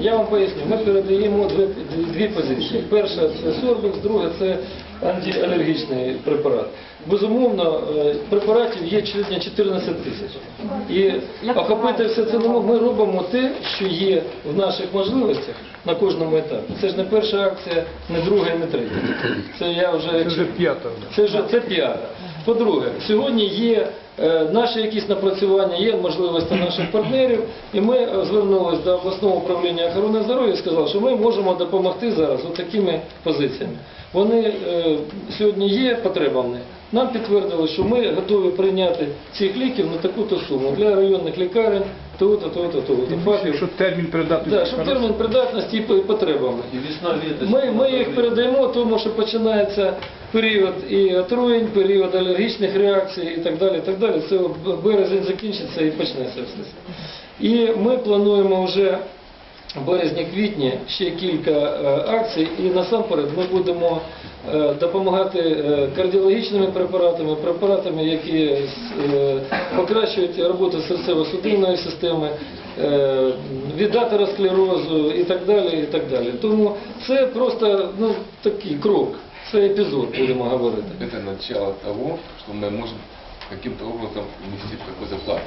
Я вам поясню, ми передаємо дві, дві позиції. Перша це сорбекс, друга це антиалергічний препарат. Безумовно, е, препаратів є сьогодні 14 тисяч. І охопити все це не. Ми робимо те, що є в наших можливостях на кожному етапі. Це ж не перша акція, не друга і не третя. Це я вже Це вже п'ята. це вже це п'ята. По-друге, сьогодні є е, наші якісь напрацювання, є можливості наших партнерів, і ми е, звернулися до обласного управління охорони здоров'я і сказали, що ми можемо допомогти зараз такими позиціями. Вони е, сьогодні є потреба в них. Нам підтвердили, що ми готові прийняти цих ліків на таку-то суму для районних лікарень, того-то, того-то, того-то, ФАПів. Що термін передати? Да, щоб термін придатності і по- і потребами. Ми, ми їх передаємо, тому що починається період і отруєнь, період алергічних реакцій і так далі. І так далі. Це березень закінчиться і почнеться все. І ми плануємо вже березні-квітні ще кілька е, акцій, і насамперед ми будемо е, допомагати е, кардіологічними препаратами, препаратами, які покращують роботу серцево-судинної системи, від атеросклерозу і так далі. І так далі. Тому це просто ну, такий крок, це епізод, будемо говорити. Это начало того, что мы можем каким-то образом внести в какой-то.